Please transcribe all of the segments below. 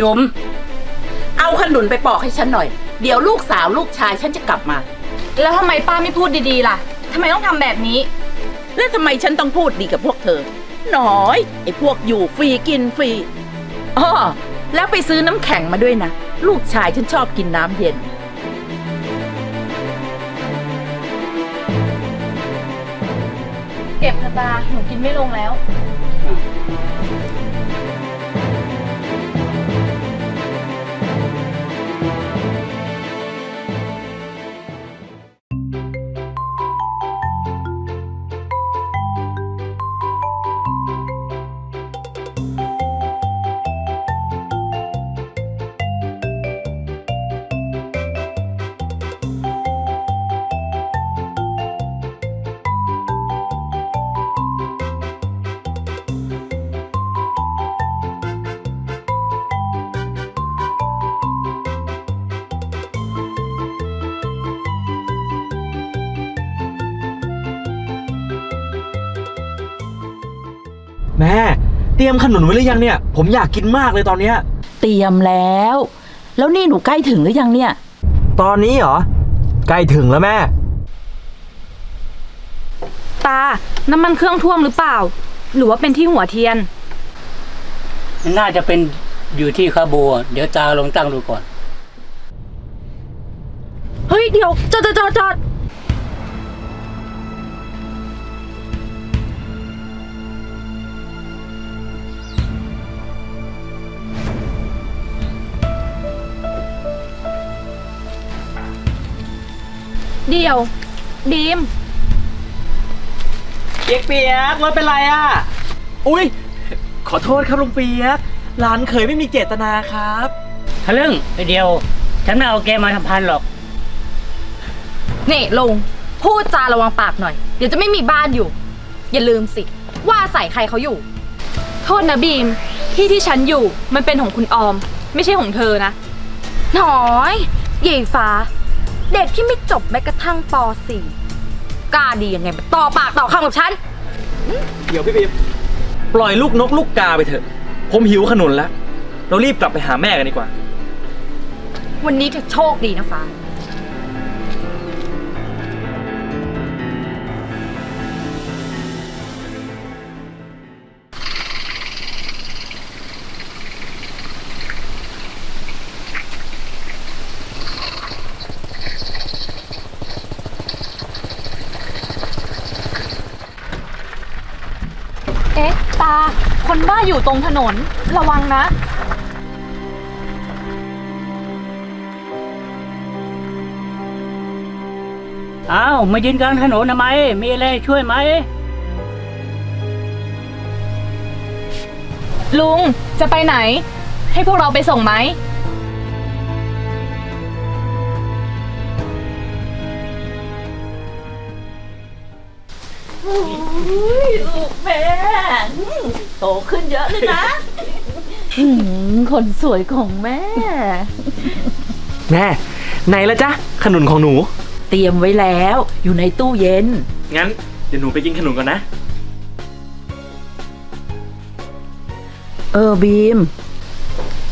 เนี่ยมเอาขนุนไปปอกให้ฉันหน่อย เดี๋ยวลูกสาวลูกชายฉันจะกลับมา แล้วทำไมป้าไม่พูดดีๆล่ะทำไมต้องทำแบบนี้ แล้วทำไมฉันต้องพูดดีกับพวกเธอ หน่อยไอ้พวกอยู่ฟรีกินฟรีอ้อแล้วไปซื้อน้ำแข็งมาด้วยนะ ลูกชายฉันชอบกินน้ำเย็น เก็บเถอะตาหนูกินไม่ลงแล้ว แม่เตรียมขนุนไว้หรือยังเนี่ย ผมอยากกินมากเลยตอนเนี้ยเตรียมแล้ว แล้วนี่หนูใกล้ถึงหรือยังเนี่ย ตอนนี้เหรอ ใกล้ถึงแล้วแม่ ตา น้ำมันเครื่องท่วมหรือเปล่า หรือว่าเป็นที่หัวเทียน น่าจะเป็นอยู่ที่คาโบอะเดี๋ยวตาลองตั้งดูก่อน เฮ้ย เดี๋ยวจอดจอดจอดจอด เดี๋ยวบีม เปียกเปียกรถเป็นไรอะ อุ้ยขอโทษครับลุงเปียกหลานเคยไม่มีเจตนาครับ ทะลึ่งไอเดียว ฉันไม่เอาแกมาทำพันหรอก นี่ลุง พูดจาระวังปากหน่อย เดี๋ยวจะไม่มีบ้านอยู่ อย่าลืมสิ ว่าใส่ใครเขาอยู่ โทษนะบีม ที่ที่ฉันอยู่มันเป็นของคุณออม ไม่ใช่ของเธอนะ หนอยใหญ่ฟ้า เด็กที่ไม่จบแม้กระทั่งป .4 กล้าดียังไงมาต่อปากต่อคำกับฉัน เดี๋ยวพี่บีมปล่อยลูกนกลูกกาไปเถอะ ผมหิวขนุนแล้ว เรารีบกลับไปหาแม่กันดีกว่า วันนี้เธอโชคดีนะฟ้า เอ๊ะ ตา คนบ้าอยู่ตรงถนน ระวังนะ อ้าว มายืนกลางถนนทำไม มีอะไรช่วยไหม ลุง จะไปไหน ให้พวกเราไปส่งไหม ลูกแม่ โตขึ้นเยอะเลยนะคนสวยของแม่ แม่ไหนละจ๊ะขนุนของหนู เตรียมไว้แล้ว อยู่ในตู้เย็น งั้นเดี๋ยวหนูไปกินขนุนก่อนนะ เออบีม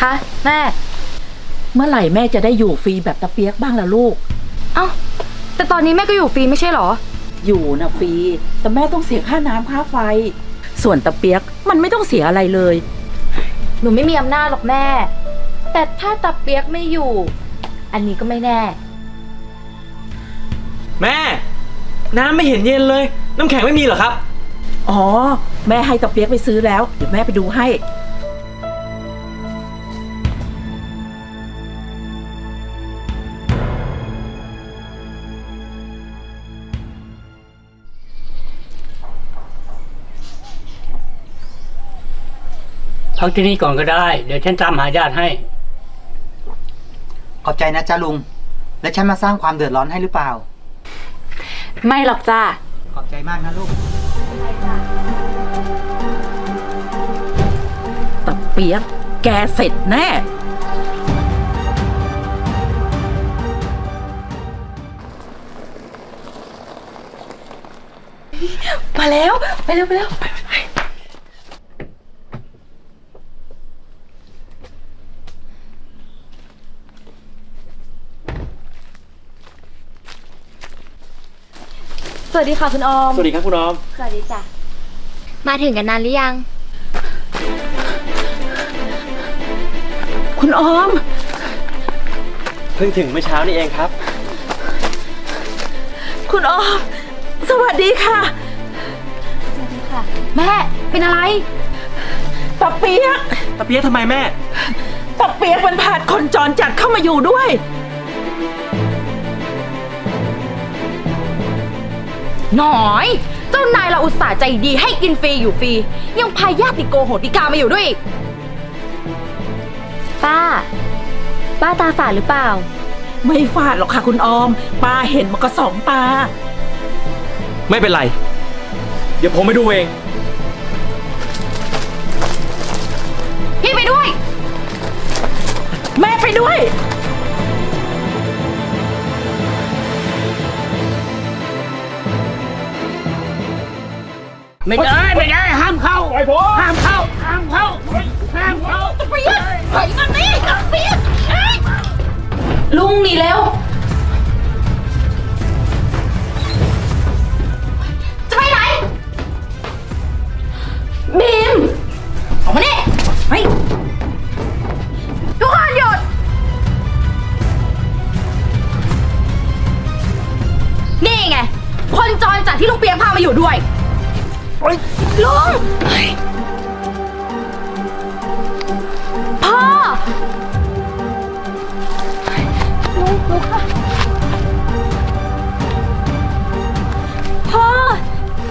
คะแม่ เมื่อไหร่แม่จะได้อยู่ฟรีแบบตะเปียกบ้างล่ะลูก เอ้า แต่ตอนนี้แม่ก็อยู่ฟรีไม่ใช่เหรอ อยู่นะฟรีแต่แม่ต้องเสียค่าน้ำค่าไฟ ส่วนตะเปียกมันไม่ต้องเสียอะไรเลย หนูไม่มีอำนาจหรอกแม่ แต่ถ้าตาเปียกไม่อยู่ อันนี้ก็ไม่แน่ แม่ น้ำไม่เห็นเย็นเลย น้ำแข็งไม่มีเหรอครับ อ๋อ แม่ให้ตะเปียกไปซื้อแล้ว เดี๋ยวแม่ไปดูให้ พักที่นี่ก่อนก็ได้ เดี๋ยวฉันตามหาญาติให้ ขอบใจนะจ้าลุง และฉันมาสร้างความเดือดร้อนให้หรือเปล่า ไม่หรอกจ้า ขอบใจมากนะลูก ตะเปียกแกเสร็จแน่ มาแล้ว ไปเร็วไปเร็ว วัสดีค่ะคุณออม สวัสดีครับคุณออม สวัสดีจ้ะ มาถึงกันนานหรือยัง คุณออม เพิ่งถึงเมื่อเช้านี่เองครับ คุณออม สวัสดีค่ะแม่ เป็นอะไรตาเปียก ตะเปียกทำไมแม่ตาเปียกมันพาคนจรจัดเข้ามาอยู่ด้วย หน่อย เจ้านายเราอุตส่าห์ใจดีให้กินฟรีอยู่ฟรี ยังพาญาติโกโหติกามาอยู่ด้วยอีก ป้า ป้าตาฝาดหรือเปล่า ไม่ฟาดหรอกค่ะคุณออม ป้าเห็นมันก็สองตา ไม่เป็นไร เดี๋ยวผมไปดูเอง พี่ไปด้วย แม่ไปด้วย ไม่ได้ไม่ได้ห้ามเข้าห้ามเข้าห้ามเข้าห้ามเข้าเปียกถอยมานี่ตาเปียกเอ้ยลุงหนีแล้ว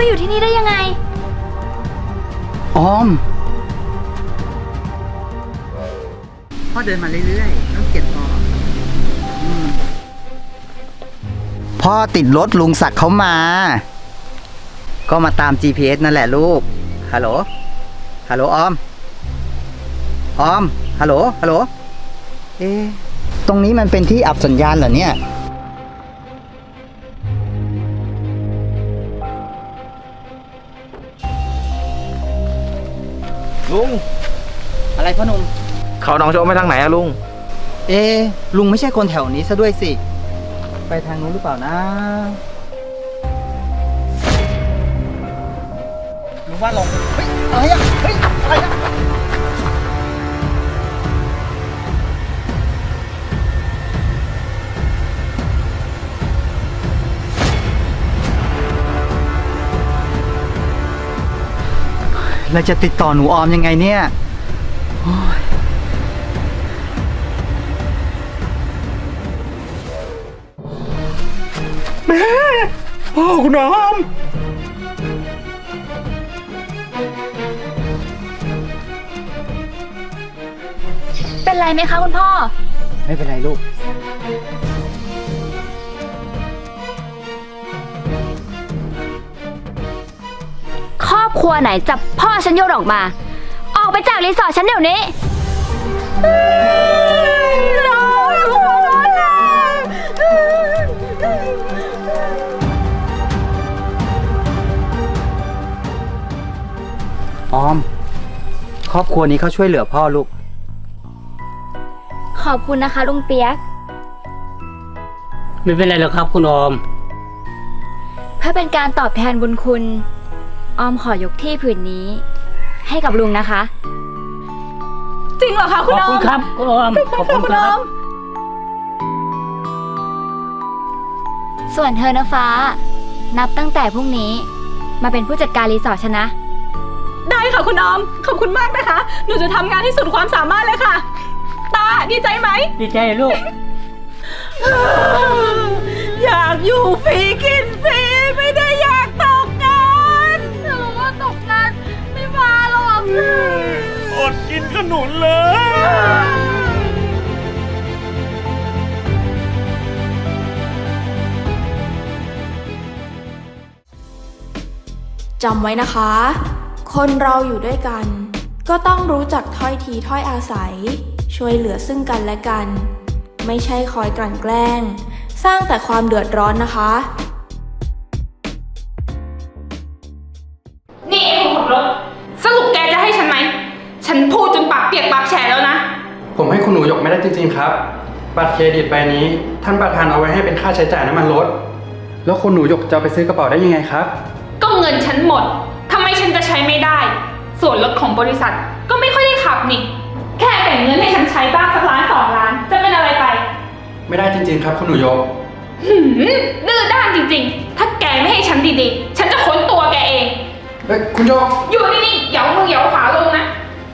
มาอยู่ที่นี่ได้ยังไง ออม พ่อเดินมาเรื่อยๆ ต้องเก็บพ่ออืมพ่อติดรถลุงศักดิ์เขามา ก็มาตาม GPS นั่นแหละลูก ฮัลโหล ฮัลโหลออม ออม ฮัลโหล ฮัลโหล เอ๊ะตรงนี้มันเป็นที่อับสัญญาณเหรอเนี่ย ลุง อะไรพ่อหนุ่ม เขาน้องโชว์ไปทางไหนอะลุง เอ๊ะลุงไม่ใช่คนแถวนี้ซะด้วยสิ ไปทางนู้นหรือเปล่านะลุงว่าลงเฮ้ยอะไรอะเฮ้ยอะไรอะ เราจะติดต่อหนูออมยังไงเนี่ยพ่อคุณออม เป็นไรไหมคะคุณพ่อ ไม่เป็นไรลูก อบครัวไหนจับพ่อฉันโยนออกมา ออกไปจากรีสอร์ทฉันเดี๋ยวนี้ ออม ครอบครัวนี้เขาช่วยเหลือพ่อลูก ขอบคุณนะคะลุงเปียก ไม่เป็นไรหรอกครับคุณออม เพื่อเป็นการตอบแทนบุญคุณ ออมขอยกที่ผืนนี้ ให้กับลุงนะคะ จริงเหรอคะขคุณอบออคุมณครับคุณออมขอบคุณครับส่วนเธอนะฟ้า นับตั้งแต่พรุ่งนี้ มาเป็นผู้จัดการรีสอร์ทฉันนะ ได้ค่ะคุณออม ขอบคุณมากนะคะ หนูจะทำงานที่สุดความสามารถเลยค่ะ ตาดีใจไหม ดีใจลูก อยากอยู่ฟรีกินฟรี นุนเลย จำไว้นะคะ คนเราอยู่ด้วยกัน ก็ต้องรู้จักถ้อยทีถ้อยอาศัย ช่วยเหลือซึ่งกันและกัน ไม่ใช่คอยกลั่นแกล้ง สร้างแต่ความเดือดร้อนนะคะ ยกไม่ได้จริงๆครับ บัตรเครดิตใบนี้ ท่านประธานเอาไว้ให้เป็นค่าใช้จ่ายน้ำมันรถ แล้วคุณหนูหยกจะเอาไปซื้อกระเป๋าได้ยังไงครับ ก็เงินฉันหมดทำไมฉันจะใช้ไม่ได้ ส่วนรถของบริษัทก็ไม่ค่อยได้ขับนี่ แค่แบ่งเงินให้ฉันใช้บ้างสักล้านสองล้าน จะเป็นอะไรไป ไม่ได้จริงๆครับ คุณหนูหยก หืมดื้อด้านจริงๆ ถ้าแกไม่ให้ฉันดีๆ ฉันจะค้นตัวแกเอง เอ้ยคุณหยก อยู่นี่ๆเหยามือเหยาขาลงนะ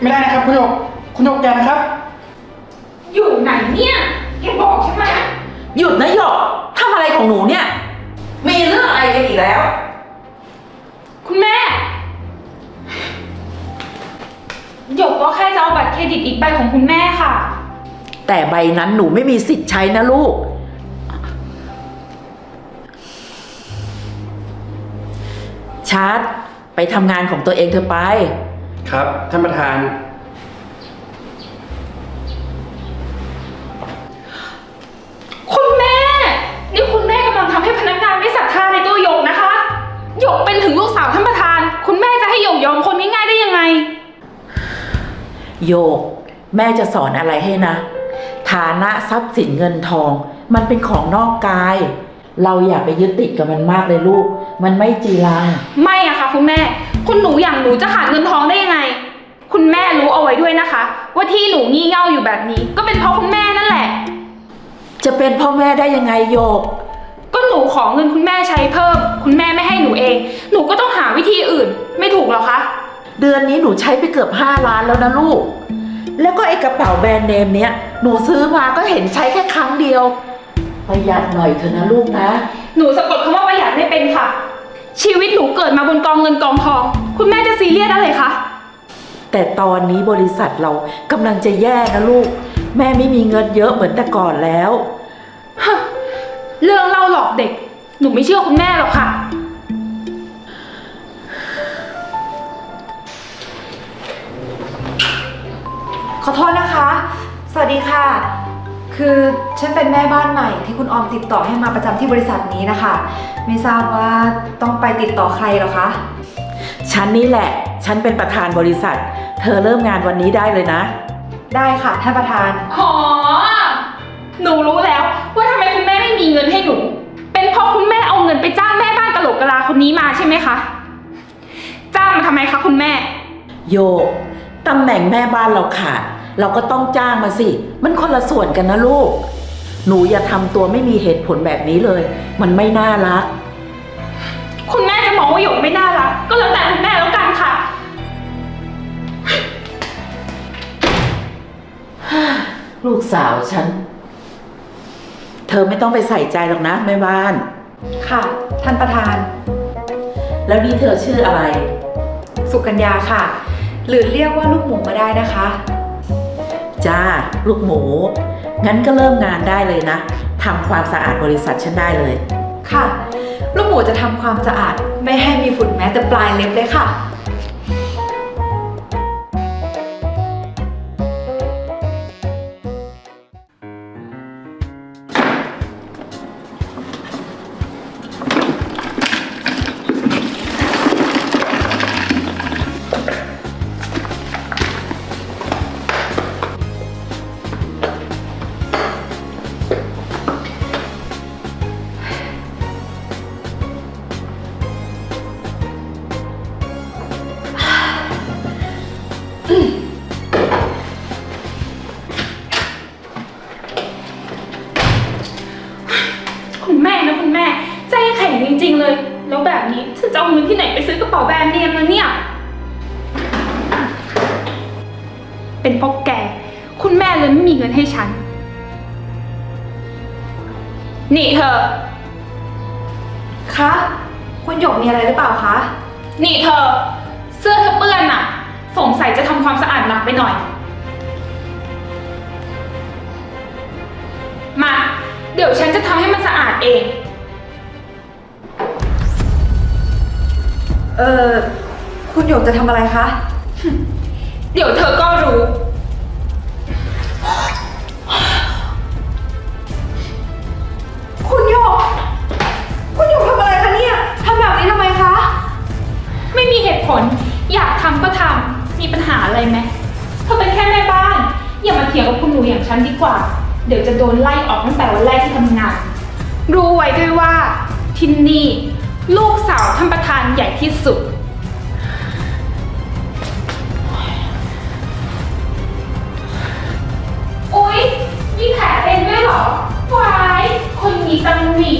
ไม่ได้นะครับ คุณหยก คุณหยกอย่านะครับ อยู่ไหนเนี่ยแกบอกฉันมานะหยุดนะหยกทำอะไรของหนูเนี่ย มีเรื่องอะไรกันอีกแล้ว คุณแม่ หยกก็แค่จะเอาบัตรเครดิตอีกใบของคุณแม่ค่ะ แต่ใบนั้นหนูไม่มีสิทธิ์ใช้นะลูก ชาร์ตไปทำงานของตัวเองเธอไป ครับ ท่านประธาน โยก แม่จะสอนอะไรให้นะ ฐานะทรัพย์สินเงินทอง มันเป็นของนอกกาย เราอย่าไปยึดติดกับมันมากเลยลูก มันไม่จีรัง ไม่อะค่ะคุณแม่ คุณหนูอย่างหนูจะขาดเงินทองได้ยังไง คุณแม่รู้เอาไว้ด้วยนะคะ ว่าที่หนูงี่เง่าอยู่แบบนี้ ก็เป็นเพราะคุณแม่นั่นแหละ จะเป็นพ่อแม่ได้ยังไงโยก ก็หนูขอเงินคุณแม่ใช้เพิ่ม คุณแม่ไม่ให้หนูเอง หนูก็ต้องหาวิธีอื่น ไม่ถูกหรอคะ เดือนนี้หนูใช้ไปเกือบ 5 ล้านแล้วนะลูก แล้วก็ไอ้กระเป๋าแบรนด์เนมเนี้ยหนูซื้อมาก็เห็นใช้แค่ครั้งเดียว ประหยัดหน่อยเถอะนะลูกนะ หนูสะกดคำว่าประหยัดไม่เป็นค่ะ ชีวิตหนูเกิดมาบนกองเงินกองทอง คุณแม่จะซีเรียสอะไรคะ แต่ตอนนี้บริษัทเรากำลังจะแย่นะลูก แม่ไม่มีเงินเยอะเหมือนแต่ก่อนแล้วฮะเรื่องเล่าหลอกเด็ก หนูไม่เชื่อคุณแม่หรอกค่ะ อโทษนะคะ สวัสดีค่ะ คือฉันเป็นแม่บ้านใหม่ที่คุณออมติดต่อให้มาประจำที่บริษัทนี้นะคะ ไม่ทราบว่าต้องไปติดต่อใครเหรอคะ ฉันนี่แหละ ฉันเป็นประธานบริษัท เธอเริ่มงานวันนี้ได้เลยนะ ได้ค่ะท่านประธาน อ๋อ หนูรู้แล้วว่าทำไมคุณแม่ไม่มีเงินให้หนู เป็นเพราะคุณแม่เอาเงินไปจ้างแม่บ้านกะโหลกกะลาคนนี้มาใช่ไหมคะ จ้างมาทำไมคะคุณแม่ โยกตำแหน่งแม่บ้านเราขาด เราก็ต้องจ้างมาสิ มันคนละส่วนกันนะลูก หนูอย่าทำตัวไม่มีเหตุผลแบบนี้เลย มันไม่น่ารัก คุณแม่จะมองว่าหยกไม่น่ารัก ก็แล้วแต่คุณแม่แล้วกันค่ะ ลูกสาวฉัน เธอไม่ต้องไปใส่ใจหรอกนะแม่บ้าน ค่ะ ท่านประธาน แล้วนี่เธอชื่ออะไร สุกัญญาค่ะ หรือเรียกว่าลูกหมูก็ได้นะคะ จ้า ลูกหมู งั้นก็เริ่มงานได้เลยนะทำความสะอาดบริษัทฉันได้เลย ค่ะ ลูกหมูจะทำความสะอาดไม่ให้มีฝุ่นแม้แต่ปลายเล็บเลยค่ะ แล้วแบบนี้ฉันจะเอาเงินที่ไหนไปซื้อกระเป๋าแบรนด์เนมแล้วเนี่ย เป็นเพราะแก คุณแม่เลยไม่มีเงินให้ฉัน นี่เธอ คะคุณหยกมีอะไรหรือเปล่าคะ นี่เธอ เสื้อเธอเปื้อนอะสงสัยจะทำความสะอาดหนักไปหน่อย มา เดี๋ยวฉันจะทำให้มันสะอาดเอง เออคุณหยกจะทำอะไรคะ เดี๋ยวเธอก็รู้ คุณหยก คุณหยกทำอะไรคะเนี่ยทำแบบนี้ทำไมคะ ไม่มีเหตุผล อยากทำก็ทำ มีปัญหาอะไรไหมเธอเป็นแค่แม่บ้าน อย่ามาเถียงกับคุณหนูอย่างฉันดีกว่า เดี๋ยวจะโดนไล่ออกตั้งแต่วันแรกที่ทำงาน รู้ไว้ด้วยว่าที่นี่ ลูกสาวท่านประธานใหญ่ที่สุด อุ๊ยมีแผลเป็นด้วยเหรอวายคนมีตำหนิ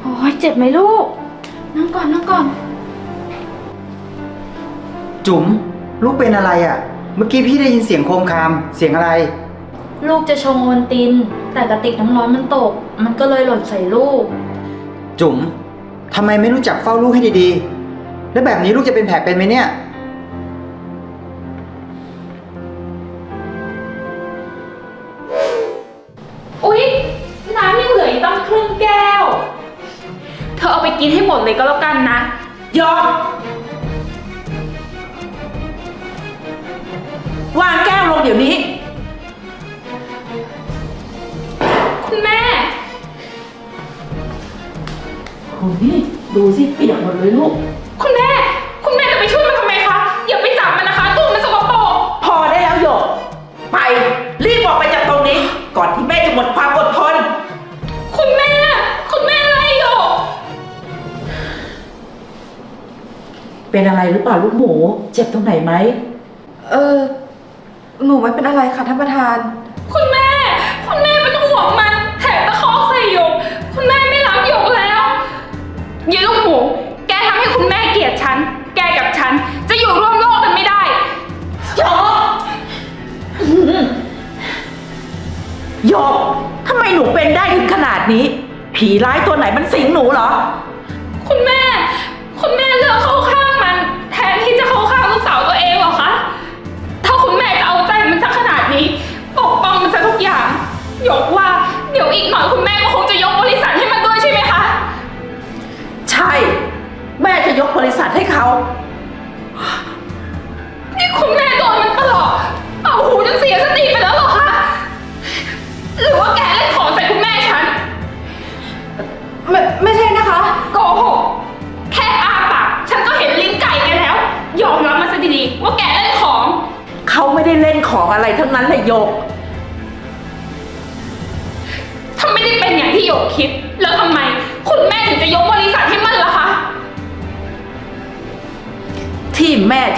โอ้ยเจ็บไหมลูก นั่งก่อนนั่งก่อน จุ๋มลูกเป็นอะไรอะ่ะ เมื่อกี้พี่ได้ยินเสียงโครมคราม เสียงอะไร ลูกจะชงโอนติน แต่กระติกน้ำร้อนมันตก มันก็เลยหล่นใส่ลูก จุ๋มทำไมไม่รู้จักเฝ้าลูกให้ดีๆ แล้วแบบนี้ลูกจะเป็นแผลเป็นไหมเนี่ย จ็บตรงไหนไหม เออ หนูไม่เป็นอะไรค่ะท่านประธาน คุณแม่ คุณแม่เป็นห่วงมัน แถมตะคอกใส่หยก คุณแม่ไม่รักหยกแล้วยีลูกหมู แกทำให้คุณแม่เกลียดฉัน แกกับฉัน จะอยู่ร่วมโลกกันไม่ได้หยกหยกทำไมหนูเป็นได้ถึงขนาดนี้ ผีร้ายตัวไหนมันสิงหนูเหรอ คุณแม่ คุณแม่เลือกเข้า หยกว่าเดี๋ยวอีกหน่อยคุณแม่ก็คงจะยกบริษัทให้มันด้วยใช่ไหมคะ ใช่ แม่จะยกบริษัทให้เขา นี่คุณแม่โดนมันตลอดเอาหูจนเสียสติไปแล้วเหรอคะ หรือว่าแกเล่นของใส่คุณแม่ฉัน ไม่ไม่ใช่นะคะโกหกแค่อาปากฉันก็เห็นลิ้นไก่แกแล้ว ยอมรับมาซะดีๆว่าแกเล่นของ เขาไม่ได้เล่นของอะไรทั้งนั้นเลยหยก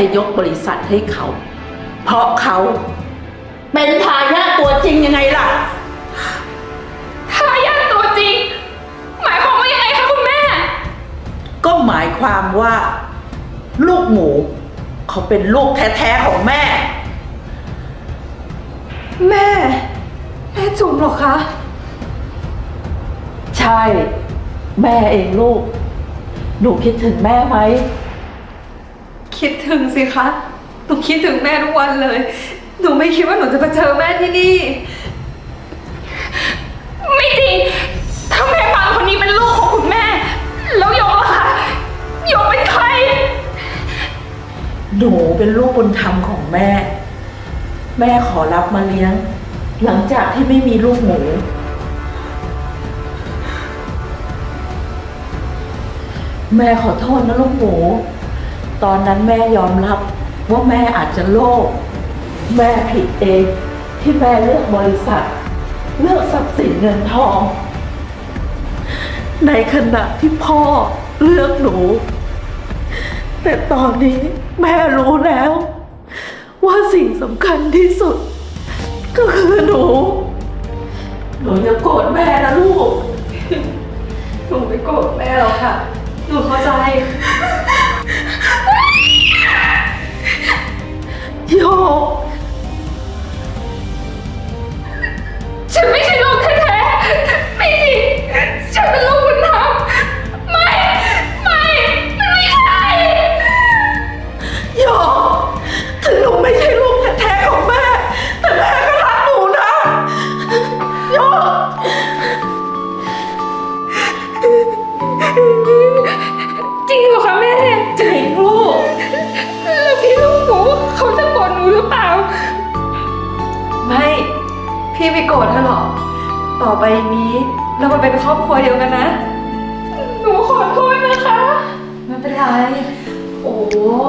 จะยกบริษัทให้เขา เพราะเขาเป็นทายาทตัวจริงยังไงล่ะ ทายาทตัวจริง หมายความว่ายังไงคะคุณแม่ ก็หมายความว่า ลูกหมูเขาเป็นลูกแท้ๆของแม่ แม่ แม่จุ๋มเหรอคะ ใช่ แม่เองลูก หนูคิดถึงแม่ไหม คิดถึงสิคะ หนูคิดถึงแม่ทุกวันเลย หนูไม่คิดว่าหนูจะมาเจอแม่ที่นี่ ไม่จริง ถ้าแม่ปานคนนี้เป็นลูกของคุณแม่ แล้วหยกล่ะคะหยกเป็นใคร หนูเป็นลูกบุญธรรมของแม่ แม่ขอรับมาเลี้ยง หลังจากที่ไม่มีลูกหมู แม่ขอโทษนะลูกหมู ตอนนั้นแม่ยอมรับว่าแม่อาจจะโลภแม่ผิดเองที่แม่เลือกบริษัท เลือกทรัพย์สินเงินทอง ในขณะที่พ่อเลือกหนู แต่ตอนนี้แม่รู้แล้ว ว่าสิ่งสำคัญที่สุด ก็คือหนู หนูอย่าโกรธแม่นะลูก หนูไม่โกรธแม่หรอกค่ะ หนูเข้าใจ โอไปนี้เรามาเป็นครอบครัวเดียวกันนะ หนูขอโทษนะคะ ไม่เป็นไร โอ้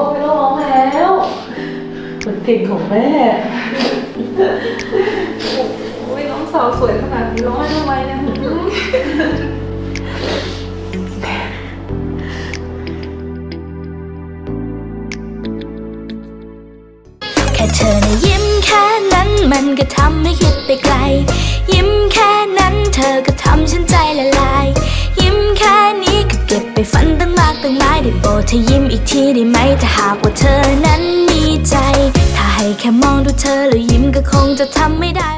ไม่ต้องร้องแล้วคนเก่งของแม่ โอ้ยน้องสาวสวยขนาดนี้ร้องไห้ทำไมเนี่ยแค่เธอในะยิ้มแค่นั้นมันก็ทำให้คิด โปรดเธอยิ้มอีกทีได้ไหมถ้าหากว่าเธอนั้นมีใจ ถ้าให้แค่มองดูเธอแล้วยิ้มก็คงจะทำไม่ได้